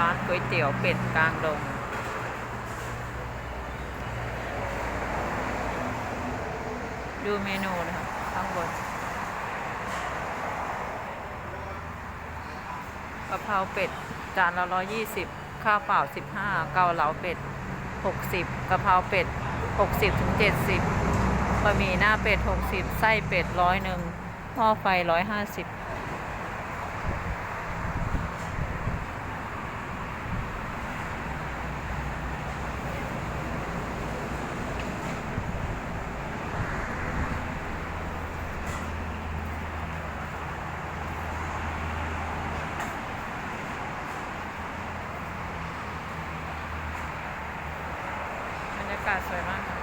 ้านก๋วยเตี๋ยวเป็ดกลางดง ดูเมนูนะคะข้างบนกะเพราเป็ด จานละร้อยี่สิบข้าวเปล่าสิบห้าเกาเหลาเป็ดหกสิบกะเพราเป็ดหกสิบถึงเจ็ดสิบบะหมี่หน้าเป็ดหกสิบไส้เป็ดร้อยหนึ่งหม้อไฟร้อยห้าสิบากาศสวยมากค่ะ